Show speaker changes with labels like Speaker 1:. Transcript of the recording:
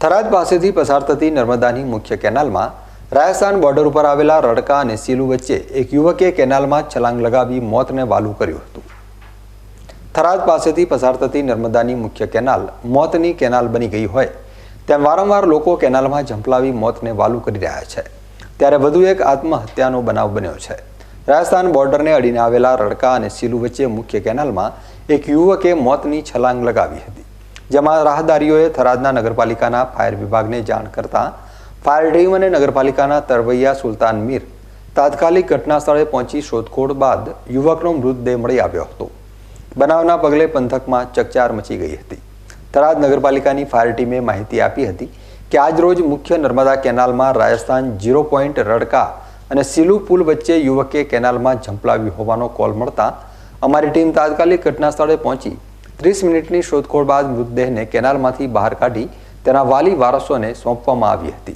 Speaker 1: થરાદ પાસેથી પસાર થતી નર્મદાની મુખ્ય કેનાલમાં રાજસ્થાન બોર્ડર ઉપર આવેલા રડકા અને સીલુ વચ્ચે એક યુવકે કેનાલમાં છલાંગ લગાવી મોતને વાલું કર્યું હતું. થરાદ પાસેથી પસાર થતી નર્મદાની મુખ્ય કેનાલ મોતની કેનાલ બની ગઈ હોય તેમ વારંવાર લોકો કેનાલમાં ઝંપલાવી મોતને વાલું કરી રહ્યા છે. ત્યારે વધુ એક આત્મહત્યાનો બનાવ બન્યો છે. રાજસ્થાન બોર્ડરને અડીને આવેલા રડકા અને સીલુ વચ્ચે મુખ્ય કેનાલમાં એક યુવકે મોતની છલાંગ લગાવી હતી. જેમાં રાહદારીઓએ થરાદના નગરપાલિકાના ફાયર વિભાગને જાણ કરતા ફાયર ટીમ અને નગરપાલિકાના તરવૈયા સુલતાન મીર તાત્કાલિક ઘટના સ્થળે પહોંચી શોધખોળ બાદ યુવકનો મૃતદેહ મળી આવ્યો હતો. બનાવના પગલે પંથકમાં ચકચાર મચી ગઈ હતી. થરાદ નગરપાલિકાની ફાયર ટીમે માહિતી આપી હતી કે આજરોજ મુખ્ય નર્મદા કેનાલમાં રાજસ્થાન ઝીરો પોઈન્ટ રડકા અને સિલુ પુલ વચ્ચે યુવકે કેનાલમાં ઝંપલાવ્યું હોવાનો કોલ મળતા અમારી ટીમ તાત્કાલિક ઘટના સ્થળે પહોંચી ત્રીસ મિનિટની શોધખોળ બાદ મૃતદેહને કેનાલમાંથી બહાર કાઢી તેના વાલી વારસોને સોંપવામાં આવી હતી.